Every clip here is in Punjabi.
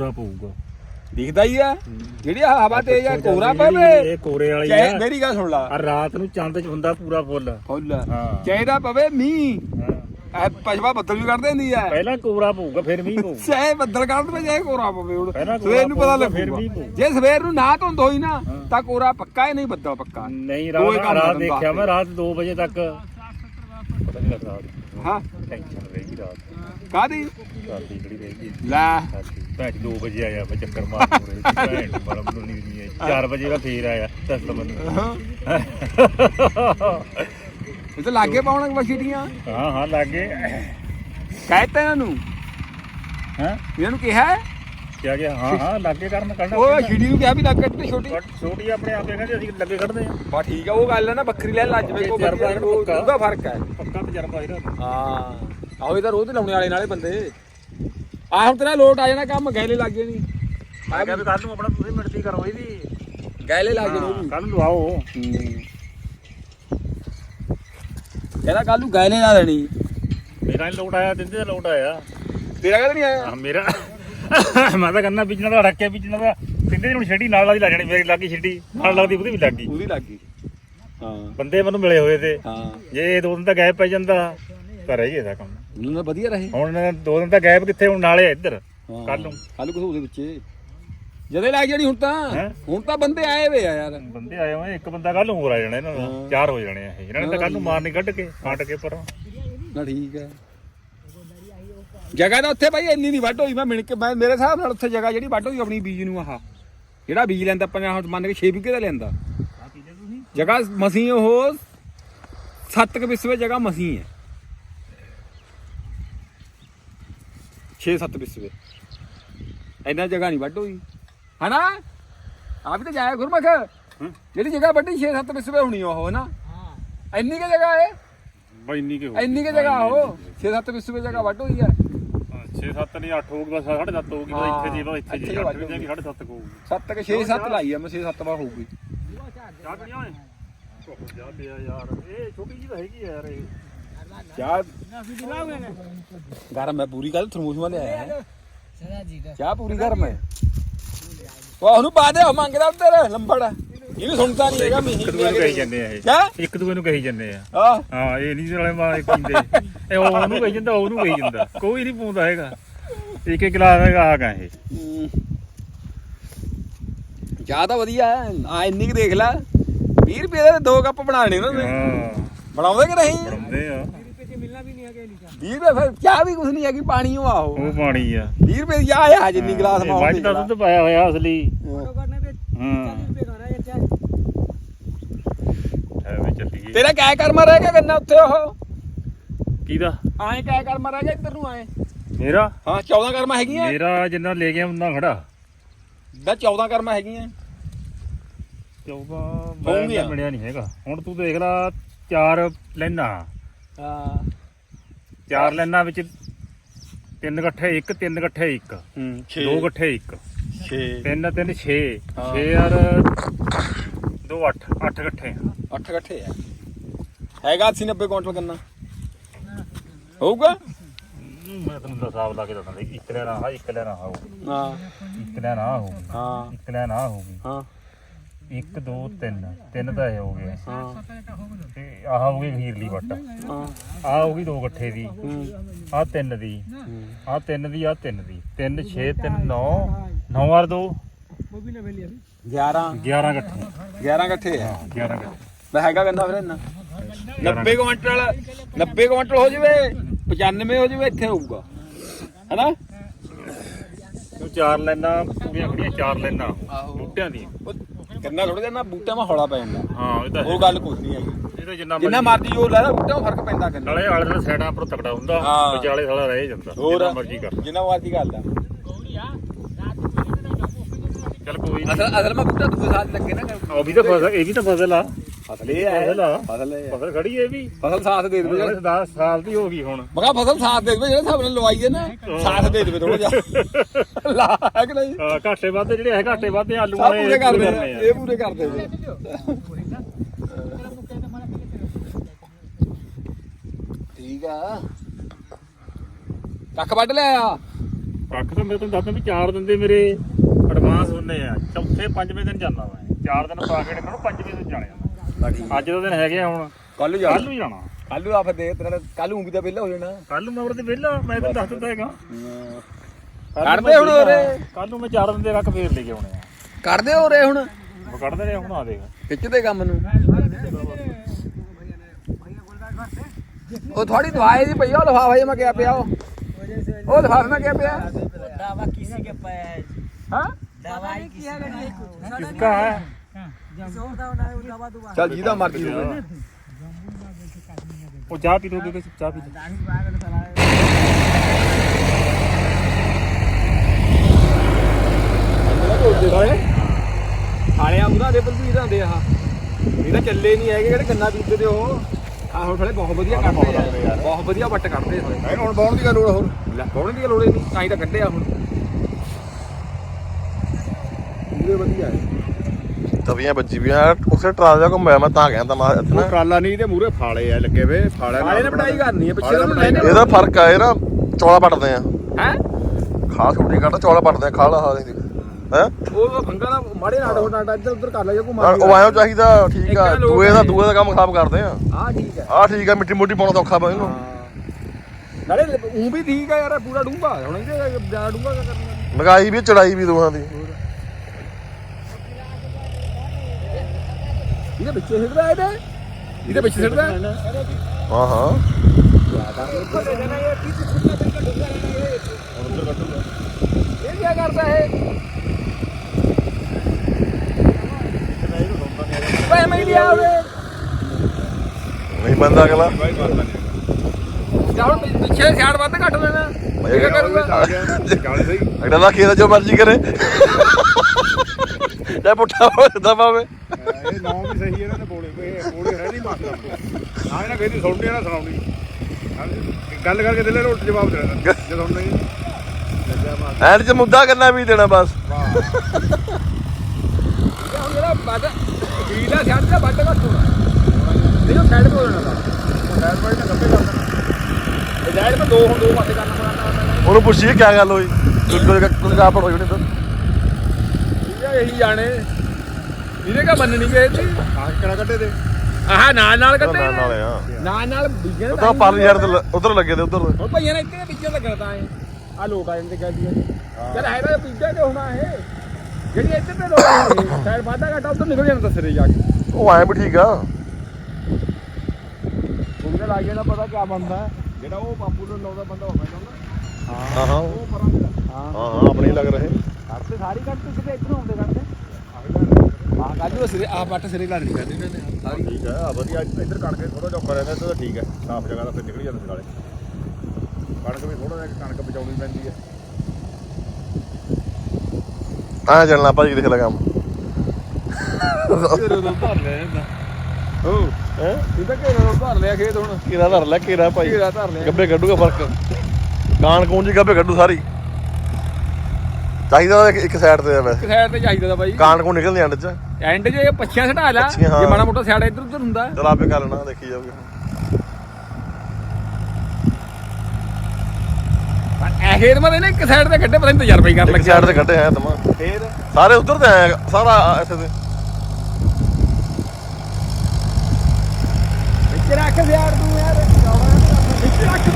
ਕੋਰਾ ਪਊਗਾ। ਦਿਖਦਾ ਹੀ ਆ। ਜਿਹੜੀ ਆਹ ਹਵਾ ਤੇਜ਼ ਆ ਕੋਰਾ ਪਵੇ। ਇਹ ਕੋਰੇ ਵਾਲੀ ਚਾਹੇ ਆ। ਮੇਰੀ ਗੱਲ ਸੁਣ ਲਾ। ਆ ਰਾਤ ਨੂੰ ਚੰਦ ਚ ਹੁੰਦਾ ਪੂਰਾ ਫੁੱਲ। ਫੁੱਲ। ਹਾਂ। ਚਾਹੀਦਾ ਪਵੇ ਮੀਂਹ। ਹਾਂ। ਪਛਵਾ ਬੱਦਲ ਵੀ ਕੱਢ ਦਿੰਦੀ ਆ। ਪਹਿਲਾਂ ਕੋਰਾ ਪਊਗਾ ਫਿਰ ਮੀਂਹ ਪਊਗਾ। ਚਾਹੇ ਬੱਦਲ ਕੱਢ ਦਵੇ ਚਾਹੇ ਕੋਰਾ ਪਵੇ ਹੁਣ। ਪਹਿਲਾਂ ਕੋਰਾ ਸਵੇਰ ਨੂੰ ਪਤਾ ਪਊਗਾ, ਫਿਰ ਲੱਗੂਗਾ ਮੀਂਹ ਪਊ। ਜੇ ਸਵੇਰ ਨੂੰ ਨਾ ਧੁੰਦ ਹੋਈ ਨਾ ਹਾਂ। ਤਾਂ ਕੋਰਾ ਪੱਕਾ ਹੀ ਨਹੀਂ ਬੱਦਲ ਪੱਕਾ। ਨਹੀਂ ਦੋਏ ਰਾਤ ਕੰਮ ਰਾਤ ਦੇਖਿਆ ਮੈਂ। ਰਾਤ 2 ਵਜੇ ਤੱਕ। ਪਤਾ ਨਹੀਂ ਲੱਗਦਾ। ਹਾਂ। ਟੈਨਸ਼ਨ ਰਹੇਗੀ ਰਾਤ। ਕਾਦੀ ਰਾਤ ਦੀ ਜਿਹੜੀ ਰਹੇਗੀ। ਲੈ। ਭੈਣ 2 ਵਜੇ ਆਇਆ ਮੈਂ ਚੱਕਰ ਮਾਰ ਪੂਰੇ ਭੈਣ ਨੂੰ ਮਾਰਾ ਮੈਨੂੰ ਨੀਂਦ ਨਹੀਂ ਆਈ। 4 ਵਜੇ ਮੈਂ ਫੇਰ ਆਇਆ ਦੱਸ ਤਾਂ ਮੈਨੂੰ ਇਹ ਤਾਂ ਲਾਗੇ ਪਾਉਣਾ ਵਸੀਟੀਆਂ ਹਾਂ ਹਾਂ ਲੱਗੇ। ਕਹਿਤਾ ਇਹਨਾਂ ਨੂੰ। ਹਾਂ? ਇਹਨਾਂ ਨੂੰ ਕਿਹਾ ਹੈ? ਕਿਆ ਗਿਆ ਹਾਂ ਹਾਂ ਲੱਗੇ ਕਰਨ ਕੱਢਣਾ ਉਹ ਛਿੜੀ ਨੂੰ ਕਿਹਾ ਵੀ ਲੱਗ ਕੱਟ ਛੋਟੀ। ਛੋਟੀ ਆਪਣੇ ਆਪੇ ਕਹਿੰਦੇ ਅਸੀਂ ਲੱਗੇ ਕੱਢਦੇ ਆ ਬਾ ਠੀਕ ਆ ਉਹ ਗੱਲ ਹੈ ਨਾ ਬੱਕਰੀ ਲੈ ਲੱਜ ਵੇ ਕੋ। ਉਹਦਾ ਫ਼ਰਕ ਹੈ ਪੱਕਾ ਤਜਰਬਾ ਇਹਦਾ ਹਾਂ। ਆਹੋ ਇਹ ਤਾਂ ਰੋਜ਼ ਲਾਉਣੇ ਵਾਲੇ ਨਾਲੇ ਬੰਦੇ। ਆ ਹੁਣ ਤੇਰਾ ਲੋਟ ਆ ਜਾਣਾ ਕੰਮ ਗੈਲੇ ਲੱਗ ਜਾਣੀ। ਮੈਂ ਕਿਹਾ ਵੀ ਕੱਲ ਨੂੰ ਆਪਣਾ ਤੁਸੀਂ ਮਿਣਤੀ ਕਰੋ ਇਹਦੀ। ਗੈਲੇ ਲੱਗ ਜਾਣੀ ਕੱਲ ਨੂੰ ਲਵਾਓ ਕਹਿੰਦਾ ਕੱਲ ਨੂੰ ਗੈਲੇ ਲਾ ਦੇਣੀ। ਮੇਰਾ ਨਹੀਂ ਲੋਟ ਆਇਆ ਦਿੰਦੇ ਦਾ ਲੋਟ ਆਇਆ। ਤੇਰਾ ਕਦ ਨਹੀਂ ਆਇਆ? ਮੇਰਾ। ਮੈਂ ਤਾਂ ਕੰਨਾ ਬੀਜਣਾ ਦਾ ਰੱਖਿਆ ਬੀਜਣਾ ਦਾ ਤਿੰਦੇ ਹੁਣ ਛੇੜੀ ਨਾਲ ਲੱਗਦੀ ਲੱਗ ਜਾਣੀ ਮੇਰੀ ਲੱਗੀ ਛੇੜੀ। ਨਾਲ ਲੱਗਦੀ ਉਹਦੀ ਵੀ ਲੱਗ ਗਈ। ਉਹਦੀ ਲੱਗ ਗਈ। ਹਾਂ। ਬੰਦੇ ਮੈਨੂੰ ਮਿਲੇ ਹੋਏ ਤੇ। ਹਾਂ। ਜੇ ਇਹ ਦੋ ਦਿਨ ਤਾਂ ਗੈਪ ਪੈ ਜਾਂਦਾ ਘਰ ਹੀ ਇਹਦਾ ਕੰਮ। ਉਹਨਾਂ ਦਾ ਵਧੀਆ ਰਹੇ। ਹੁਣ ਦੋ ਦਿਨ ਤਾਂ ਗੈਪ ਕਿੱਥੇ ਹੁਣ ਨਾਲੇ ਇੱਧਰ ਕੱਲ ਨੂੰ। ਕੱਲ ਕੁਝ ਉਹਦੇ ਵਿੱਚੇ। ਜਦੇ ਲੱਗ ਜਾਣੀ ਹੁਣ ਤਾਂ। ਹੈਂ? ਹੁਣ ਤਾਂ ਬੰਦੇ ਆਏ ਵੇ ਆ ਯਾਰ। ਬੰਦੇ ਆਏ ਹੋਏ ਇੱਕ ਬੰਦਾ ਕੱਲ ਹੋਰ ਆ ਜਾਣਾ ਇਹਨਾਂ ਦਾ। ਚਾਰ ਹੋ ਜਾਣੇ ਆ ਇਹ। ਇਹਨਾਂ ਨੇ ਤਾਂ ਕੱਲ ਨੂੰ ਮਾਰਨੀ ਕੱਢ ਕੇ ਕੱਟ ਕੇ ਪਰ ਨਾ ਠੀਕ ਹੈ ਜਗ੍ਹਾ ਤਾਂ ਉੱਥੇ ਭਾਈ ਇੰਨੀ ਨਹੀਂ ਵੱਢ ਹੋਈ ਮੈਂ ਮਿਣ ਕੇ ਮੈਂ ਮੇਰੇ ਹਿਸਾਬ ਨਾਲ ਉੱਥੇ ਜਗ੍ਹਾ ਜਿਹੜੀ ਵੱਢ ਹੋਈ ਆਪਣੀ ਬੀਜ ਨੂੰ ਆਹ। ਜਿਹੜਾ ਬੀਜ ਲੈਂਦਾ ਆਪਾਂ ਨੇ ਹੁਣ ਮੰਨ ਕੇ 6 ਵਿਗੇ ਦਾ ਲੈਂਦਾ। ਜਗ੍ਹਾ ਮਸੀਂ ਉਹ 7 ਕ ਵਿਸਵੇ ਜਗ੍ਹਾ ਮਸੀਂ ਹੈ। 6-7 ਵਿਸਵੇ ਇੰਨਾ ਜਗ੍ਹਾ ਨਹੀਂ ਵੱਢ ਹੋਈ। ਹਨਾ? ਆ ਵੀ ਤਾਂ ਜਾਇਆ ਗੁਰਮਖ। ਜਿਹੜੀ ਜਗ੍ਹਾ ਵੱਢੀ 6-7 ਵਿਸਵੇ ਹੋਣੀ ਉਹ ਹਨਾ? ਇੰਨੀ ਕਿ ਜਗ੍ਹਾ ਹੈ ਬਈ ਇੰਨੀ ਕਿ ਇੰਨੀ ਕਿ ਜਗ੍ਹਾ ਉਹ? 6-7 ਵਿਸਵੇ ਜਗ੍ਹਾ ਵੱਢ ਹੋਈ ਹੈ 6 7 ਨਹੀਂ 8 ਹੋਊਗੀ ਬਸ 7.5 ਹੋਊਗੀ ਬਸ ਇੱਥੇ ਜੀ ਬਸ ਇੱਥੇ ਜੀ ਇੱਥੇ 8 ਵੱਜ ਵਜੇ 7.5 ਹੋਊਗੀ। 7 ਕਿ 6-7 ਲਾਈ ਆ ਮੈਂ 6-7 ਵਾਰ ਹੋਊਗੀ। ਚਾਹ ਓਏ ਬਹੁਤ ਜਾ ਪਿਆ ਯਾਰ। ਇਹ ਛੋਟੀ ਜੀ ਤਾਂ ਹੈਗੀ ਯਾਰ ਇਹ। ਚਾਹ। ਗਰਮ ਹੈ ਪੂਰੀ ਗੱਲ ਥਰਮੂਸ ਮਾ ਲਿਆਇਆ ਹੈ ਚਾਹ ਪੂਰੀ ਗਰਮ ਹੈ। ਉਹ ਉਹਨੂੰ ਪਾ ਦੇ ਉਹ ਮੰਗਦਾ ਉੱਧਰ ਲੰਬੜ। ਇਹਨੂੰ ਸੁਣਦਾ ਨਹੀਂ ਹੈਗਾ ਮੀਂਹ ਇੱਕ ਦੂਏ ਨੂੰ ਕਹੀ ਜਾਂਦੇ ਆ ਇਹ। ਇੱਕ ਦੂਏ ਨੂੰ ਕਹੀ ਜਾਂਦੇ ਆ। ਆ ਹਾਂ ਇਹ ਨਹੀਂ ਵਾਲੇ ਮਾਰੇ ਕਹਿੰਦੇ ਇਹ ਉਹ ਉਹਨੂੰ ਕਹੀ ਜਾਂਦਾ ਉਹਨੂੰ ਕਹੀ ਜਾਂਦਾ। ਕੋਈ ਨਹੀਂ ਪਾਉਂਦਾ ਹੈਗਾ। ਇੱਕ ਇੱਕ ਗਲਾਸ ਹੈਗਾ ਆਗਾ ਇਹ। ਚਾਹ ਤਾਂ ਵਧੀਆ ਆ ਇੰਨੀ ਕਿ ਦੇਖ ਲੈ। 20 ਰੁਪਏ ਦੇ ਦੋ ਕੱਪ ਬਣਾਣੇ ਉਹਨਾਂ ਨੇ ਹਾਂ। ਬਣਾਉਂਦੇ ਕਿ ਨਹੀਂ? ਬਣਾਉਂਦੇ ਆ। 20 ਰੁਪਏ ਫਿਰ ਚਾਹ ਵੀ ਕੁਝ ਨਹੀਂ ਹੈਗੀ ਪਾਣੀ ਉਹ। ਆਹੋ ਉਹ ਪਾਣੀ ਆ। 20 ਰੁਪਏ ਦੀ ਆ ਜਿੰਨੀ ਗਲਾਸ ਇਹ ਮੱਝ ਦਾ ਦੁੱਧ ਪਾਇਆ ਹੋਇਆ ਅਸਲੀ। ਹਾਂ। ਐਵੇਂ ਚੱਲੀਏ। ਤੇਰਾ ਕਿਆ ਕਰਮਾ ਰਹਿ ਗਿਆ ਗੰਨਾ ਉੱਥੇ ਉਹ? ਕਿਹਦਾ? ਆਏ ਕਿਆ ਕਰਮਾ ਰਹਿ ਗਿਆ ਇੱਧਰ ਨੂੰ ਆਏ? ਮੇਰਾ? ਹਾਂ 14 ਕਰਮਾ ਹੈਗੀਆਂ। ਮੇਰਾ ਜਿੰਨਾ ਲੈ ਗਿਆ ਉਹਨਾਂ ਖੜਾ। ਦਾ 14 ਕਰਮਾ ਹੈਗੀਆਂ। 14 ਹੋਊਗੀਆਂ। ਮੈਂ ਮਿਲਿਆ ਨਹੀਂ ਹੈਗਾ। ਹੁਣ ਤੂੰ ਦੇਖ ਲੈ ਚਾਰ ਲੈਣਾ ਹਾਂ। ਚਾਰ ਲੈਣਾ ਵਿੱਚ ਤਿੰਨ ਇਕੱਠੇ ਇੱਕ ਤਿੰਨ ਇਕੱਠੇ ਇੱਕ। ਹੂੰ 6 ਦੋ ਇਕੱਠੇ ਇੱਕ। 6 ਤਿੰਨ ਤਿੰਨ 6 ਹਾਂ। 6 ਯਾਰ ਦੋ 8 8 ਇਕੱਠੇ 8 ਇਕੱਠੇ ਆ। ਹੈਗਾ 80 90 ਕੁਇੰਟਲ ਗੰਨਾ ਹੋਊਗਾ? ਮੈਂ ਦਾ ਹਿਸਾਬ ਲਾ ਕੇ ਦੱਸਦਾ ਇੱਕ ਲੈਣਾ ਆ ਇੱਕ ਲੈਣਾ ਹੋਊਗੀ ਹਾਂ। ਇੱਕ ਲੈਣਾ ਆ ਹੋਊਗੀ। ਹਾਂ। ਇੱਕ ਲੈਣਾ ਹੋਊਗੀ। ਹਾਂ। ਇੱਕ ਦੋ ਤਿੰਨ। ਤਿੰਨ ਤਾਂ ਇਹ ਹੋ ਗਏ। ਤੇ ਆਹ ਹੋ ਗਈ ਹੀਰਲੀ ਵੱਟ। ਹਾਂ। ਆਹ ਹੋ ਗਈ ਦੋ ਇਕੱਠੇ ਦੀ। ਆਹ ਤਿੰਨ ਦੀ। ਆਹ ਤਿੰਨ ਦੀ ਆਹ ਤਿੰਨ ਦੀ। ਤਿੰਨ 6 3 9 9 ਵਾਰ 2 11 11 ਇਕੱਠੇ 11 ਇਕੱਠੇ ਆ। 11 ਇਕੱਠੇ ਮੈਂ ਹੈਗਾ ਗੰਨਾ ਫਿਰ ਇੰਨਾ। 90 ਕੁਇੰਟਲ 90 ਕੁਇੰਟਲ ਹੋ ਜਵੇ 95 ਹੋ ਜਵੇ ਇੱਥੇ ਹੋਊਗਾ ਹੈਨਾ? ਚਾਰ ਲੈਣਾ ਪੂਰੀਆਂ ਖੜੀਆਂ ਚਾਰ ਲੈਣਾ। ਬੂਟਿਆਂ ਦੀਆਂ। ਗੰਨਾ ਥੋੜਾ ਜਿਹਾ ਨਾ ਬੂਟਿਆਂ ਮਾ ਹੌਲਾ ਪੈ ਜਾਂਦਾ। ਹਾਂ ਇਹ ਤਾਂ ਉਹ। ਗੱਲ ਕੁਝ ਨਹੀਂ ਹੈਗੀ। ਇਹ ਤਾਂ ਜਿੰਨਾ ਜਿੰਨਾ ਮਰਜ਼ੀ ਉਹ ਲੈ ਲਾ ਬੂਟਿਆਂ ਨੂੰ ਫ਼ਰਕ ਪੈਂਦਾ ਗੰਨਾ ਨਾਲੇ ਆਲੇ ਦੇ ਸਾਈਡਾਂ ਪਰ ਤਕੜਾ ਹੁੰਦਾ ਹਾਂ। ਵਿਚਾਲੇ ਸਾਲਾ ਰਹਿ ਜਾਂਦਾ ਜਿੰਨਾ ਮਰਜ਼ੀ ਕਰ। ਜਿੰਨਾ ਮਰਜ਼ੀ ਗੱਲ ਆ ਚੱਲ ਕੋਈ ਨੀ। ਅਸਲ ਅਸਲ ਮੈਂ ਬੂਟਾ ਦੂਏ ਸਾਲ ਲੱਗੇ ਨਾ ਉਹ ਵੀ ਤਾਂ ਫਸਲ ਇਹ ਵੀ ਤਾਂ ਫਸਲ ਆ। ਫਸਲ ਇਹ ਹੈ। ਫਸਲ ਆ। ਫਸਲ ਇਹ ਹੈ ਫਸਲ ਖੜੀ ਹੈ ਇਹ ਵੀ। ਫਸਲ ਸਾਥ ਦੇ ਦੇਵੇ ਹੁਣ 10 ਸਾਲ ਦੀ ਹੋ ਗਈ ਹੁਣ। ਮੈਂ ਕਿਹਾ ਫਸਲ ਸਾਥ ਦੇ ਦੇਵੇ ਜਿਹੜਾ ਹਿਸਾਬ ਨਾਲ ਲਵਾਈ ਹੈ ਨਾ ਸਾਥ ਦੇ ਦੇਵੇ ਥੋੜਾ ਜਿਹਾ। ਲਾ ਹੈ ਕਿ ਨਹੀਂ? ਹਾਂ, ਘਾਟੇ ਵਾਧੇ ਜਿਹੜੇ ਹੈ ਘਾਟੇ ਵਾਧੇ ਆਲੂ ਸਭ ਵਾਲੇ ਪੂਰੇ ਕਰਦੇ ਆ ਕਰਨੇ ਇਹ ਪੂਰੇ ਕਰਦੇ ਨੇ ਠੀਕ ਆ। ਕੱਖ ਵੱਢ ਲਿਆ ਟਰੱਕ ਤਾਂ ਮੇਰੇ ਤੋਂ ਦੱਸਦੇ ਵੀ 4 ਦਿਨ ਦੇ ਮੇਰੇ ਐਡਵਾਂਸ ਹੁੰਨੇ ਆ। ਚੌਥੇ ਪੰਜਵੇਂ ਦਿਨ ਜਾਂਦਾ ਮੈਂ। 4 ਦਿਨ ਪਾ ਕੇ ਨਿਕਲੂ ਪੰਜਵੇਂ ਦਿਨ ਬਾ ਠੀਕ ਅੱਜ ਦਾ ਦਿਨ ਹੈਗੇ ਆ ਹੁਣ। ਕੱਲ ਨੂੰ ਕੱਲ ਨੂੰ ਜਾਣਾ। ਕੱਲ ਨੂੰ ਆ ਫਿਰ ਦੇ ਤੇਰਾ ਕੱਲ ਨੂੰ ਵੀ ਤਾਂ ਵਿਹਲਾ ਹੋ ਜਾਣਾ। ਕੱਲ ਨੂੰ ਮੈਂ ਉਹਦੇ ਵਿਹਲਾ ਮੈਂ ਤੈਨੂੰ ਦੱਸ ਦਿੱਤਾ ਹੈਗਾ। ਕੱਢਦੇ ਹੁਣ ਉਰੇ। ਕੱਲ ਨੂੰ ਮੈਂ 4 ਦਿਨ ਦੇ ਰੱਖ ਫੇਰ ਲੈ ਕੇ ਆਉਣੇ ਆ। ਕੱਢਦੇ ਉਰੇ ਹੁਣ। ਕੱਢਦੇ ਨੇ ਹੁਣ ਆ ਦੇਗਾ ਖਿੱਚਦੇ ਕੰਮ ਨੂੰ। ਉਹ ਥੋੜੀ ਦਵਾਈ ਦੀ ਭਈਆ ਲਫਾਫਾ ਜੇ ਮੈਂ ਕਿਹਾ ਪਿਆ ਉਹ। ਉਹ ਲਫਾਫਾ ਮੈਂ ਕਿਹਾ ਪਿਆ। ਦਾਵਾ ਕਿਸੇ ਕੇ ਪਾਇਆ ਹਾਂ? ਦਾਵਾ ਕੀ ਹੈ ਕਿਸਕਾ ਹੈ? ਚੱਲ ਜਿਹਦਾ ਮਰਜ਼ੀ ਹੋਵੇ। ਉਹ ਚਾਹ ਪੀ ਲੋਗੇ ਕਿ ਚਾਹ ਪੀ ਲਓ। ਖਾਲਿਆ ਉਹਨਾਂ ਦੇ ਬਲਬੀਰ ਆਂਦੇ ਆ ਇਹ ਤਾਂ ਚੱਲੇ ਨਹੀਂ ਹੈਗੇ ਜਿਹੜੇ ਗੰਨਾ ਬੀਜਦੇ ਤੇ ਉਹ। ਆਹ ਹੁਣ ਥੋੜੇ ਬਹੁਤ ਵਧੀਆ ਕੱਢਦੇ ਆ। ਬਹੁਤ ਵਧੀਆ ਵੱਟ ਕੱਢਦੇ ਹੋਏ ਨਹੀਂ ਹੁਣ ਬਾਉਣ ਦੀ ਗੱਲ ਹੋਰ ਲੈ ਪਾਉਣ ਦੀ ਲੋੜ ਹੀ ਨਹੀਂ ਤਾਂ ਹੀ ਤਾਂ ਕੱਢਿਆ ਹੁਣ। ਪੂਰੇ ਵਧੀਆ ਹੈ। ਤਵੀਆਂ ਵੱਜੀ ਵੀ ਆ ਉਸੇ ਟਰਾਲ ਜਾ ਘੁੰਮਿਆ ਮੈਂ ਤਾਂ ਕਹਿੰਦਾ ਮੈਂ ਇੱਥੇ ਉਹ ਟਰਾਲਾ ਨਹੀਂ ਤੇ ਮੂਰੇ ਫਾਲੇ ਆ ਲੱਗੇ ਵੇ ਫਾਲੇ ਫਾਲੇ ਨੇ ਪੜਾਈ ਕਰਨੀ ਹੈ, ਪਿੱਛੇ ਉਹਨੂੰ ਲੈਣੇ। ਇਹਦਾ ਫ਼ਰਕ ਆ ਇਹ ਨਾ ਚੌਲਾ ਪੱਟਦੇ ਆ। ਹੈ? ਖਾਲ ਛੋਟੀ ਕੱਢ ਚੌਲਾ ਪੱਟਦੇ ਆ ਖਾਲ ਹਾਲ ਦੀ ਹੈ? ਉਹ ਫੰਗਾ ਦਾ ਮਾੜੇ ਨਾਟਾ ਇੱਧਰ ਉੱਧਰ ਕਰ ਲੈ ਜੇ ਘੁਮਾ ਉਹ ਆਇਓ ਚਾਹੀਦਾ ਠੀਕ ਆ। ਦੂਏ ਦਾ। ਦੂਏ ਦਾ ਕੰਮ ਖਰਾਬ ਕਰਦੇ ਆ। ਆ ਠੀਕ ਹੈ ਆ ਠੀਕ ਆ ਮਿੱਟੀ ਮੋਟੀ ਪਾਉਣਾ ਤਾਂ ਔਖਾ ਪੈ ਇਹਨੂੰ ਨਾਲੇ ਉਹ ਵੀ ਠੀਕ ਆ ਯਾਰ ਪੂਰਾ ਡੂੰਗਾ ਹੁਣ ਇਹਦੇ ਜ਼ਿਆਦਾ ਡੂੰਗਾ ਕਰਨਾ। ਮਹਿੰਗਾਈ ਵੀ ਚੜਾਈ ਵੀ ਦੋਹਾਂ ਦੀ। ਇਹਦੇ ਵਿੱਚ ਸਿੱਟਦਾ ਇਹਦੇ ਇਹਦੇ ਵਿੱਚ ਸਿੱਟਦਾ ਹਾਂ ਹਾਂ ਇਹ ਕੀ ਕਰਦਾ ਹੈ ਵੇ ਮੈਂ ਲਿਆ ਵੇ ਨਹੀਂ ਬੰਦਾ ਅਗਲਾ ਜਾਂ ਹੁਣ ਪਿੱਛੇ ਸਿਆੜ ਵੱਧ ਘੱਟ ਇਹ ਕੀ ਕਰੂਗਾ ਅਗਲਾ ਖੇਤ ਜੋ ਮਰਜ਼ੀ ਕਰੇ ਜੇ ਪੁੱਠਾ ਹੋਵੇ ਦਬਾਵੇ ਇਹ ਨਾਮ ਵੀ ਸਹੀ ਇਹਨਾਂ ਨੇ ਬੋਲੇ ਇਹ ਬੋਲੇ ਹੈ ਨਹੀਂ ਮਾਰਦਾ ਆ ਇਹਨਾਂ ਕਹਿੰਦੀ ਸੁਣਨੀ ਆ ਨਾ ਸੁਣਾਉਣੀ। ਹਾਂ, ਗੱਲ ਕਰਕੇ ਦਿਲੇ ਰੋਟ ਜਵਾਬ ਦੇਣਾ ਜੇ ਸੁਣਨਾ ਹੀ ਲੱਗਾ ਮਾਰ ਐਂਡ ਚ ਮੁੱਦਾ ਕਰਨਾ ਵੀ ਦੇਣਾ ਬਸ। ਵਾਹ ਹੁਣ ਜਿਹੜਾ ਵੱਧ ਗਰੀਲਾ ਸਿਆੜ ਦਾ ਵੱਧ ਘੱਟ ਹੋਣਾ ਇਹਨੂੰ ਸਾਈਡ ਤੇ ਹੋ ਜਾਣਾ ਤਾਂ ਸਾਈਡ ਬਾਈ ਨਾ ਗੱਪੇ ਕਰਦਾ ਇਹ ਸਾਈਡ ਤੇ ਦੋ ਹੁਣ ਦੋ ਪਾਸੇ ਕਰਨਾ ਪੈਣਾ ਉਹਨੂੰ ਪੁੱਛੀਏ ਕੀ ਗੱਲ ਹੋਈ। ਕੋਈ ਕੋਈ ਕਾ ਪੜ ਹੋਈ ਨਹੀਂ ਤਾਂ ਇਹ ਇਹੀ ਜਾਣੇ ਇਹਨੇ ਕਾ ਮੰਨਣੀ ਗਏ ਸੀ ਆਹ ਕਿਹੜਾ ਕੱਢੇ ਦੇ ਆਹ ਨਾਲ ਨਾਲ ਕੱਟੇ ਨਾਲ ਨਾਲ ਆ। ਨਾਲ ਨਾਲ ਬੀਜਣ ਉਹ ਤਾਂ ਪਾਲੀ ਯਾਰ ਉਧਰ ਲੱਗੇ ਤੇ ਉਧਰ। ਹੁਣ ਭਈਆਂ ਨੇ ਇੱਥੇ ਬੀਜਣ ਲੱਗਣਾ ਤਾਂ ਇਹ। ਆ ਲੋਟ ਆ ਜਾਂਦੇ ਕਹਿੰਦੀਆਂ ਚਲ ਹੈਗਾ ਬੀਜਾ ਤੇ ਹੋਣਾ ਇਹ। ਜਿਹੜੀ ਇੱਧਰ ਤੇ ਆ ਸਾਈਡ ਵਾਧਾ ਘਾਟਾ ਉਧਰ ਨਿਕਲ ਜਾਣਾ ਦਸਰੇ ਜਾ ਕੇ। ਉਹ ਆਏ ਵੀ ਠੀਕ ਆ। ਉਹਦੇ ਲੱਗ ਜਾਣਾ ਪਤਾ ਕੀ ਬਣਦਾ ਜਿਹੜਾ ਉਹ ਬਾਪੂ ਨੂੰ ਲਾਉਂਦਾ ਬੰਦਾ ਹੋ ਪੈਂਦਾ ਹਾਂ ਹਾਂ। ਉਹ ਪਰਾਂ ਦਾ ਹਾਂ। ਹਾਂ ਹਾਂ ਆਪਣੇ ਹੀ ਲੱਗ ਰਹੇ। ਕੱਟਦੇ ਸਾਰੀ ਕੱਟਦੇ ਕਿਤੇ ਇੱਧਰੋਂ ਆਉਂਦੇ ਕੱਟਦੇ ਹਾਂ ਕੱਲ ਸਿਰੇ ਆ ਪੱਟ ਸਿਰੇ ਘਰ ਨਹੀਂ ਕਰਦੇ। ਨੇ ਸਾਰੀ ਠੀਕ ਹੈ। ਆ ਵਧੀਆ ਇੱਧਰ ਕਣਕ ਥੋੜਾ ਜਿਹਾ ਔਖਾ ਰਹਿੰਦਾ ਇੱਧਰ ਤਾਂ ਠੀਕ ਹੈ। ਸਾਫ਼ ਜਗ੍ਹਾ ਦਾ ਫਿਰ ਨਿਕਲ ਜਾਂਦੇ ਨਾਲੇ। ਕਣਕ ਵੀ ਥੋੜਾ ਜਿਹਾ ਕਣਕ ਬਚਾਉਣੀ ਪੈਂਦੀ ਹੈ। ਆ ਚੱਲਣਾ ਭਾਜੀ ਦੇਖ ਲੈ ਕੰਮ ਧਰ ਲਿਆ ਜਾਂਦਾ ਹੋ ਹੈ? ਇਹ ਤਾਂ ਘੇਰਾ ਨੂੰ ਧਰ ਲਿਆ ਖੇਤ ਹੁਣ। ਕੀਰਾ ਧਰ ਲੈ ਕੀਰਾ ਭਾਈ। ਘੇਰਾ ਧਰ ਲਿਆ। ਗੱਬੇ ਕੱਢੂਗਾ ਫ਼ਰਕ। ਕਾਨ ਕੂੰਜ ਹੀ ਗੱਬੇ ਕੱਢੂ ਸਾਰੀ। ਚਾਹੀਦਾ ਇੱਕ- ਸਾਈਡ ਤੇ ਆ ਵੈਸੇ ਇੱਕ ਸਾਈਡ ਤੇ ਚਾਹੀਦਾ ਦਾ ਬਾਈ ਕਾਨ ਕੂੰ ਨਿਕਲਦੇ ਐਂਡ ਚ। ਐਂਡ ਜੇ ਇਹ ਪੱਛੀਆਂ ਛਡਾ ਲਾ ਪੱਛੀਆਂ, ਹਾਂ। ਜੇ ਮਾੜਾ ਮੋਟਾ ਸਾਈਡ ਇੱਧਰ ਉੱਧਰ ਹੁੰਦਾ। ਚਲ ਆਪੇ ਕਰ ਲੈਣਾ ਦੇਖੀ ਜਾਊਗਾ। ਐ ਖੇਤ ਮਾ ਨੇ ਇੱਕ ਸਾਈਡ ਤੇ ਕੱਢੇ ਪਤਾ ਨਹੀਂ ਤਜਰਬਾ ਹੀ ਕਰਨ ਇੱਕ ਲੱਗਾ। ਸਾਈਡ ਤੇ ਕੱਢੇ ਹੈ ਤਮਾ। ਫੇਰ ਸਾਰੇ ਉਧਰ ਤੇ ਆਏ ਸਾਰਾ ਇੱਥੇ ਤੇ। ਵਿੱਚ ਰੱਖ ਯਾਰ ਤੂੰ ਯਾਰ। ਵਿੱਚ ਰੱਖ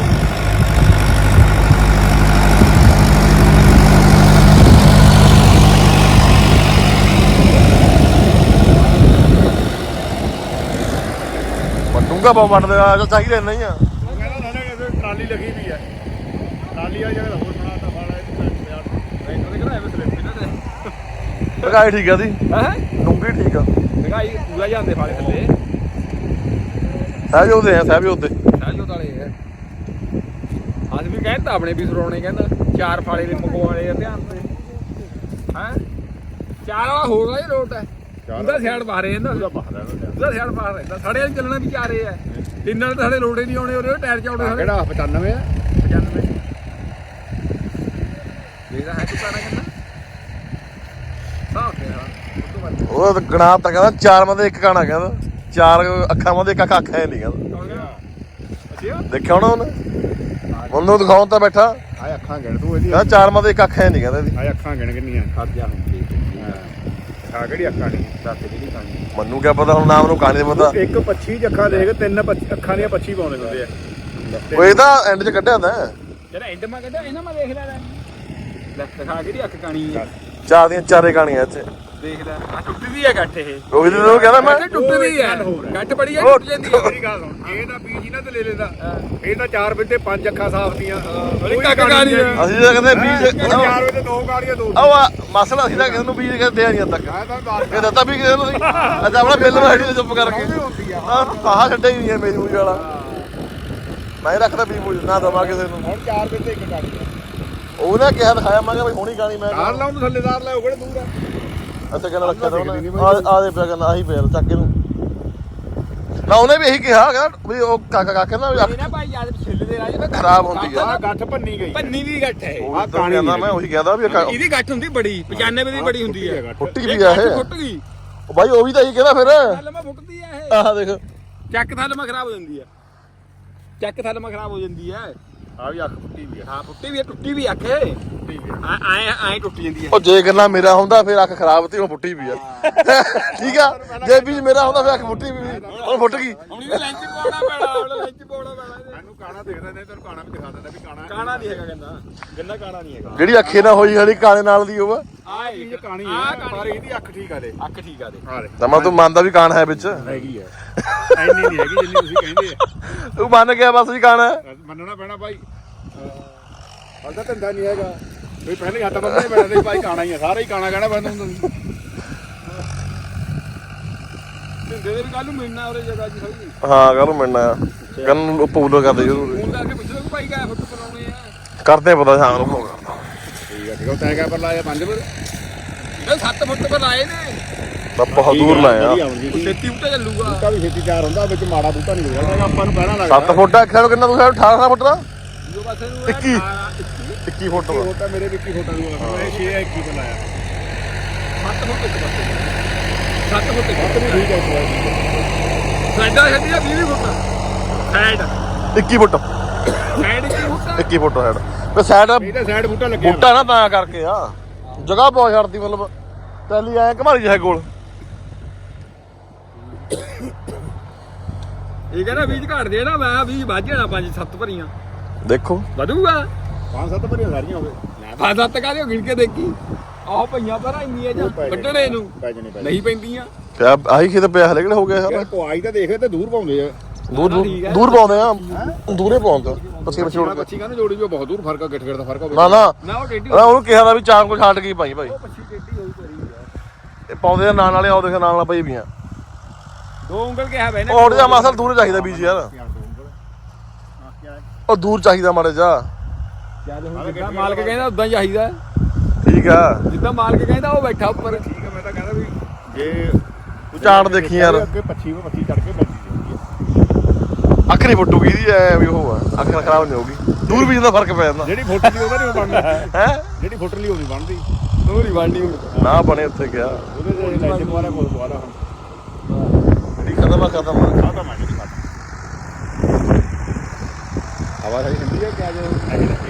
ਤੂੰ। ਵੱਡਦੇ ਆ ਜੋ ਚਾਹੀਦਾ ਨਹੀਂ ਆ। ਉਹ ਕਹਿੰਦਾ ਨਾਲੇ ਇਹਦੇ ਟਰਾਲੀ ਲੱਗੀ ਵੀ ਹੈ ਟਰਾਲੀ ਆ ਜਿਹੜਾ ਹੋਰ ਬਣਾਤਾ ਸਾਲਾ ਇਹ ਟਰੈਕਟਰ ਦੇ ਕਿਹੜਾ ਐਵੇਂ ਸਲਿੱਪ ਇਹਨਾਂ ਦੇ? ਲਗਾਈ ਠੀਕ ਆ ਦੀ? ਹੈ? ਡੂੰਗੀ ਠੀਕ ਆ। ਲਗਾਈ ਪੂਰਾ ਜਾਂਦੇ ਫਾਲੇ ਥੱਲੇ। ਸਹਿਜ ਉਹਦੇ ਆ ਸਹਿਜ ਉਹਦੇ ਸਾਲੋ ਤਾਲੇ ਹੈ ਅੱਜ ਵੀ ਕਹਿੰਦਾ ਆਪਣੇ ਵੀ ਸੁਣਾਉਣੇ ਕਹਿੰਦਾ ਚਾਰ ਫਾਲੇ ਨੇ ਮਗਵਾਲੇ ਆ ਧਿਆਨ ਤੇ ਹੈ? ਚਾਰ ਵਾਲਾ ਹੋਰ ਵਾਲੀ ਰੋਟ ਹੈ। ਉਹਦਾ ਸਿਆੜ ਬਾਹਰੇ ਜਾਂਦਾ ਉਹਦਾ ਸਿਆੜ ਬਾਹਰ ਰਹਿੰਦਾ ਸਾਡੇ ਵਾਲੀ ਚੱਲਣਾ ਵੀ ਚਾਰੇ ਆ। ਤਿੰਨਾਂ ਦੇ ਸਾਡੇ ਲੋੜੇ ਨਹੀਂ ਆਉਣੇ ਉਹਦੇ ਟਾਇਰ ਚੌੜੇ ਸਾਡੇ। ਕਿਹੜਾ? 95 ਆ? 95 ਇਹਦਾ ਹੈ ਤੂੰ ਪਾਣਾ ਕਿੰਨਾ? ਸਾਫ਼ ਹੈ। ਉਹ ਗਣਾ ਤਾਂ ਕਹਿੰਦਾ ਚਾਰ ਬੰਦੇ ਇੱਕ ਗਾਣਾ ਕਹਿੰਦਾ। ਚਾਰ ਅੱਖਾਂ ਬੰਦੇ ਇੱਕ ਅੱਖ ਹੈ ਨਹੀਂ ਕਹਿੰਦਾ। ਦੇਖਿਆ ਹੋਣਾ ਉਹਨੇ? ਉਹਨੂੰ ਦਿਖਾਉਣ ਤਾਂ ਬੈਠਾ। ਆ ਅੱਖਾਂ ਗਿਣ ਤੂੰ ਇਹਦੀ। ਕਹਿੰਦਾ ਚਾਰ ਮਾਂ ਦੇ ਇੱਕ ਅੱਖ ਹੈ ਨਹੀਂ ਕਹਿੰਦਾ ਇਹਦੀ। ਆ ਅੱਖਾਂ ਗਿਣ ਕਿੰਨੀਆਂ? ਖੜ ਜਾ ਆ ਕਿਹੜੀ ਅੱਖਾਂ ਨਹੀਂ ਦੱਸ ਕਿਹੜੀ ਕਹਾਣੀ ਮੈਨੂੰ ਕਿਆ ਪਤਾ ਹੁਣ ਨਾਮ ਨੂੰ ਕਹਾਣੀ ਦਾ ਪਤਾ? ਇੱਕ ਪੱਛੀ ਚ ਅੱਖਾਂ ਦੇਖ ਤਿੰਨ ਪੱਛ- ਅੱਖਾਂ ਦੀਆਂ ਪੱਛੀ ਪਾਉਂਦੇ ਹੁੰਦੇ ਆ। ਉਹ ਇਹ ਤਾਂ ਐਂਡ 'ਚ ਕੱਢਿਆ ਹੁੰਦਾ। ਜਿਹੜਾ ਐਂਡ ਮਾ ਕਹਿੰਦਾ ਇਹਨਾਂ ਮੈਂ ਦੇਖ ਲੈ ਲੈ ਲੈ ਦਿਖਾ ਕਿਹੜੀ ਅੱਖ ਕਾਣੀ ਹੈ। ਚਾਰ ਦੀਆਂ ਚਾਰੇ ਕਹਾਣੀਆਂ ਇੱਥੇ। ਦੇਖ ਲੈ ਆ ਟੁੱਟਦੀ ਹੈ ਗੱਠ ਇਹ। ਉਹੀ ਤਾਂ ਉਹ ਕਹਿੰਦਾ ਮੈਂ। ਗੱਠ ਟੁੱਟਦੀ ਹੈ। ਗੱਠ ਬੜੀ ਹੈ ਟੁੱਟ ਜਾਂਦੀ ਹੈ ਮੇਰੀ ਗੱਲ ਸੁਣ ਇਹ ਤਾਂ ਬੀਜ ਇਹਨਾਂ ਤੇ ਲੈ ਲੈਂਦਾ। ਇਹ ਤਾਂ 4 ਵਜੇ ਤੇ 5 ਅੱਖਾਂ ਸਾਫ਼ ਦੀਆਂ ਉਹਦੀ ਕੱਕ ਹੈ। ਅਸੀਂ ਤਾਂ ਕਹਿੰਦੇ ਬੀਜ 4 ਵਜੇ ਤੇ ਦੋ ਗਾੜੀਆਂ ਦੋ ਉਹ ਆ ਮਸਲਾ ਅਸੀਂ ਤਾਂ ਕਿਸੇ ਨੂੰ ਬੀਜ ਕੇ ਦਿਆ ਨਹੀਂ ਤੱਕ। ਮੈਂ ਤਾਂ ਦੱਸ ਇਹ ਦਿੱਤਾ ਵੀ ਕਿਸੇ ਨੂੰ ਨਹੀਂ। ਅੱਜ ਆਪਣਾ ਬਿੱਲ ਵਾੜੀ ਚੁੱਪ ਕਰਕੇ। ਹੁੰਦੀ ਆ। ਆ ਆਹ ਛੱਡਿਆ ਹੀ ਨਹੀਂ ਹੈ ਮੇਰੀ ਮੂੰਹ ਵਾਲਾ। ਮੈਂ ਰੱਖਦਾ ਵੀ ਮੂੰਹ ਨਾ ਦਵਾ ਕਿਸੇ ਨੂੰ। ਹੁਣ 4 ਵਜੇ ਤੇ ਇੱਕ ਗਾੜੀ ਉਹਨੇ ਕਿਹਾ ਦਿਖਾਇਆ ਮੈਂ ਕਿਹਾ ਬਈ ਹੋਣੀ ਗਾਣੀ ਮੈਂ ਕਾਰ ਲਾਉਣ ਨੂੰ ਥੱਲੇਦਾਰ ਲੈ ਉਹ ਕਿਹੜੇ ਦੂਰ ਆ। ਅੱਛਾ ਕਹਿੰਦਾ ਰੱਖਿਆ ਤਾਂ ਦਿਖਦੀ ਨੀ ਉਹਨੇ ਆ ਆ ਦੇ ਪਿਆ ਕਹਿੰਦਾ ਆਹੀ ਪਿਆ ਚੱਕ ਕੇ ਨੂੰ ਨਾ ਉਹਨੇ ਵੀ ਇਹੀ ਕਿਹਾ ਕਹਿੰਦਾ ਵੀ ਉਹ ਕਾਕਾ ਕਾਕੇ ਨਾ ਵੀ ਅੱਖ ਨਾ ਭਾਈ ਯਾਦ ਛਿੱਲ ਦੇ ਰਾਜ ਖਰਾਬ ਹੁੰਦੀ ਆ। ਗੱਠ ਭੰਨੀ ਗਈ ਪੰਨੀ ਦੀ ਗੱਠ ਹੈ। ਇਹ। ਉਹ ਤਾਂ ਕਹਾਣੀ ਕਹਿੰਦਾ ਨੀ ਮੈਂ ਉਹੀ ਕਹਿੰਦਾ ਵੀ ਇਹ ਕਾ- ਇਹਦੀ ਗੱਠ ਹੁੰਦੀ ਬੜੀ 95 ਦੀ ਬੜੀ ਹੁੰਦੀ ਹੈ ਫੁੱਟੀ ਵੀ ਆ ਇਹ। ਫੁੱਟ ਗਈ। ਉਹ ਬਾਈ ਉਹ ਵੀ ਤਾਂ ਇਹੀ ਕਹਿੰਦਾ ਫਿਰ। ਥੱਲੇ ਮੈਂ ਫੁੱਟਦੀ ਹੈ ਇਹ। ਆਹ ਦੇਖ। ਚੱਕ ਥੱਲੇ ਮੈਂ ਖਰਾਬ ਹੋ ਜਾਂਦੀ ਹੈ ਚੱਕ ਥੱਲੇ ਮੈਂ ਖਰਾਬ ਹੋ ਜਾਂਦੀ ਹੈ ਆ ਵੀ ਅੱਖ ਫੁੱਟੀ ਵੀ ਆ। ਹਾਂ ਫੁੱਟੀ ਵੀ ਹੈ ਟੁੱਟੀ ਵੀ ਅੱਖ। ਹੈ ਫੁੱਟੀ ਵੀ ਆ। ਐ ਐ ਟੁੱਟ ਜਾਂਦੀ ਹੈ ਉਹ ਜੇ ਗੱਲਾਂ ਮੇਰਾ ਹੁੰਦਾ ਫਿਰ ਅੱਖ ਖਰਾਬ ਤੀ ਉਹ ਫੁੱਟੀ ਵੀ ਆ। ਠੀਕ ਆ? ਜੇ ਬੀਜ ਮੇਰਾ ਹੁੰਦਾ ਫਿਰ ਅੱਖ ਫੁੱਟੀ ਵੀ ਉਹ ਫੁੱਟ ਗਈ। ਹੁਣ ਇਹਦੇ ਲੈਂਚ ਪਾਉਣਾ ਪੈਣਾ ਹੁਣ ਲੈਂਚ ਪਾਉਣਾ ਪੈਣਾ ਇਹਦੇ। ਮੈਨੂੰ ਕਾਣਾ ਦਿਖਦਾ ਨਹੀਂ ਤੈਨੂੰ ਕਾਣਾ ਵੀ ਦਿਖਾ ਦਿੰਦਾ ਵੀ ਕਾਣਾ ਕਾਣਾ ਨਹੀਂ ਹੈਗਾ ਕਹਿੰਦਾ। ਗੰਨਾ ਕਾਣਾ ਨਹੀਂ ਹੈਗਾ। ਜਿਹੜੀ ਅੱਖੇ ਨਾ ਹੋਈ ਹਲੀ ਕਾਲੇ ਨਾਲ ਦੀ ਹੋਵਾ ਆ ਇਹ ਕਹਾਣੀ ਆਹ ਹੈ ਪਰ ਇਹਦੀ ਅੱਖ ਠੀਕ ਆ ਦੇ। ਅੱਖ ਠੀਕ ਆ ਦੇ। ਆ ਦੇ। ਤਾਂ ਮੈਂ ਤੂੰ ਮੰਨਦਾ ਵੀ ਕਾਣ ਹੈ ਵਿੱਚ। ਹੈਗੀ ਆ। ਐਨੀ ਨਹੀਂ ਹੈਗੀ ਜਿੰਨੀ ਤੁਸੀਂ ਕਹਿੰਦੇ ਆ। ਤੂੰ ਮੰਨ ਗਿਆ ਬਸ ਵੀ ਕਾਣ ਹੈ ਮੰਨਣਾ ਪੈਣਾ ਭਾਈ। ਹਲਦਾ ਧੰਦਾ ਨਹੀਂ ਹੈਗਾ। ਵੀ ਪਹਿਲੇ ਹੱਥ ਬੰਨਣੇ ਪੈਣਾ ਤੇ ਭਾਈ ਕਾਣਾ ਹੀ ਆ ਸਾਰੇ ਹੀ ਕਾਣਾ ਕਹਿਣਾ ਪੈਂਦਾ ਹੁੰਦਾ ਢਿੰਦੇ ਦੇ ਵੀ ਕੱਲ ਨੂੰ ਮਿਲਣਾ ਉਹਦੇ ਜਗ੍ਹਾ ਜੀ ਸਹੀ ਹਾਂ ਕੱਲ ਮਿਲਣਾ ਆ। ਕੱਲ ਨੂੰ ਪੂਲੋ ਕਰਦੇ ਜ਼ਰੂਰ ਫੋਨ ਕਰਕੇ ਪੁੱਛ ਲਓ ਕਿ ਭਾਈ ਕਾ ਫੋਟੋ ਕਰਾਉਣੇ ਆ। ਕਰਦੇ ਆ ਪਤਾ ਸ਼ਾਮ ਨੂੰ phone ਕਰਦਾ। ਠੀਕ ਆ ਠੀਕ ਆ। ਤੈਂ ਕਿਆ ਪਰ ਲਾਇਆ ਪੰਜ ਪਰ ਇਹ 7 ਫੁੱਟ ਪਰ ਲਾਏ ਨੇ। ਤਾਂ ਬਹੁਤ ਦੂਰ ਲਾਇਆ। ਛੇਤੀ ਉੱਤੇ ਚੱਲੂਗਾ। ਬੂਟਾ ਵੀ ਛੇਤੀ ਤਿਆਰ ਹੁੰਦਾ ਵਿੱਚ ਮਾੜਾ ਬੂਟਾ ਨਹੀਂ ਲੱਗਦਾ ਆਪਾਂ ਨੂੰ ਪਹਿਲਾਂ ਲੱਗਦਾ। 7 ਫੁੱਟ ਆਖਿਆ ਨੂੰ ਕਿੰਨਾ ਤੂੰ 18 ਫੁੱਟ ਦਾ? ਜੋ ਪਾਸੇ ਨੂੰ 21 21 21 ਫੁੱਟ ਦਾ। ਫੋਟਾ ਮੇਰੇ ਵਿੱਚ ਹੀ ਫੋਟਾ ਦੂਆ ਮੈਂ 6 21 ਪਰ ਲਾਇਆ। 7 ਫੁੱਟ ਇੱਕ ਪਾਸੇ 7 ਫੁੱਟ ਇੱਕ ਠੀਕ ਹੈ ਸਾਡਾ ਛੱਡੀ ਆ 20 ਫੁੱਟ। ਸਾਈਡ। 21 ਫੁੱਟ। ਸਾਈਡ ਕੀ ਫੁੱਟ 21 ਫੁੱਟ ਸਾਈਡ ਤੇ ਸਾਈਡ ਇਹਦਾ ਸਾਈਡ ਬੂਟਾ ਲੱਗਿਆ ਬੂਟਾ ਨਾ ਤਾਂ ਕਰਕੇ ਆ। ਜਗ੍ਹਾ ਬਹੁਤ ਛੱਡਦੀ ਮਤਲਬ। ਟੈਲੀ ਐ ਘਮਾਰੀ ਜਾਏ ਕੋਲ। ਇਹ ਕਹਿੰਦਾ ਬੀਜ ਘਾਟ ਦੇ ਨਾ ਮੈਂ ਬੀਜ ਵੱਜ ਜਾਣਾ ਪੰਜ ਸੱਤ ਭਰੀਆਂ। ਦੇਖੋ। ਵਧੂਗਾ? ਪੰਜ ਸੱਤ ਭਰੀਆਂ ਸਾਰੀਆਂ ਹੋਵੇ। ਪੰਜ ਸੱਤ ਕਾਹਦੇ ਗਿਣ ਕੇ ਦੇਖੀ। ਆਹ ਪਈਆਂ ਪਰ ਇੰਨੀਆਂ ਜਾਂ ਵੱਢਣੇ ਨੂੰ। ਨਹੀਂ ਪੈਂਦੀਆਂ। ਪਿਆ ਆਹੀ ਖੇਤ ਪਿਆ ਹਲੇ ਕਿਹੜਾ ਹੋ ਗਿਆ ਯਾਰ ਯਾਰ ਪੁਆਈ ਤਾਂ ਦੇਖ ਤੇ ਦੂਰ ਪਾਉਂਦੇ ਆ। ਦੂਰ ਦੂਰ ਪਾਉਂਦੇ ਆ। ਦੂਰੇ ਪਾਉਂਦਾ ਪੱਛੇ ਪੱਛੇ ਕੇ ਬੱਚੀ ਕਹਿੰਦੇ ਜੋੜੀ ਵੀ ਬਹੁਤ ਦੂਰ ਫ਼ਰਕ ਆ ਗਿੱਟ ਗਿੱਟ ਦਾ ਫ਼ਰਕ ਹੋਵੇ ਨਾ ਨਾ। ਨਾ ਨਾ ਉਹਨੂੰ ਕਿਹਾ ਦਾ ਵੀ ਚਾਰ ਕੁ ਛੱਡ ਗਈ ਭਾਈ ਭਾਈ। ਪੱਛੀ ਇਹ ਪਾਉਂਦੇ ਨਾਲ ਵਾਲੇ ਆਉ ਦੇਖ ਨਾਲ ਨਾਲ ਪਈ ਵੀਆਂ ਦੋ ਉਂਗਲ ਕਿਹਾ ਬੈ ਉਹ ਉੜ ਜਾ ਮਾਸਲ ਦੂਰ ਚਾਹੀਦਾ ਬੀਜ ਯਾਰ। ਉਹ ਦੂਰ ਚਾਹੀਦਾ ਮਾੜੇ ਜਾ ਜਿੱਦਾਂ ਮਾਲਕ ਕਹਿੰਦਾ ਉਦਾਂ ਚਾਹੀਦਾ। ਠੀਕ ਆ। ਜਿੱਦਾਂ ਮਾਲਕ ਕਹਿੰਦਾ ਉਹ ਬੈਠਾ ਉੱਪਰ। ਠੀਕ ਆ ਮੈਂ ਤਾਂ ਕਹਿੰਦਾ ਵੀ ਜੇ ਚਾੜ ਦੇਖੀ ਯਾਰ। ਅੱਗੇ 25 25 ਚੜ ਕੇ ਹੈ ਅੱਖ ਨਹੀਂ ਫੁੱਟੂਗੀ ਦੀ ਐ ਵੀ ਉਹ ਆ। ਅੱਖ ਖਰਾਬ ਨਹੀਂ ਹੋਊਗੀ। ਦੂਰ ਬੀਜ ਦਾ ਫ਼ਰਕ ਪੈ ਜਾਂਦਾ। ਜਿਹੜੀ ਫੁੱਟ ਲਈ ਉਹਦਾ ਨਹੀਂ ਬਣਦਾ। ਹੈ? ਜਿਹੜੀ ਫੁੱਟ ਲਈ ਉਹ ਨਹੀਂ ਬਣਦੀ। ਬਣਨੀ ਹੁਣ। ਨਾ ਬਣੇ ਉੱਥੇ ਗਿਆ ਉਹਦੇ ਤੇ ਲਾਈਟ ਪਵਾਲਾ ਕੋਲ ਪਵਾਲਾ ਹੁਣ। ਖਤਮ ਆ ਖਤਮ ਆ। ਆਹ ਤਾਂ ਮੈਂ ਨਹੀਂ ਖਾਦਾ ਹਵਾ ਸਹੀ ਹੁੰਦੀ ਹੈ ਕਿ ਅੱਜ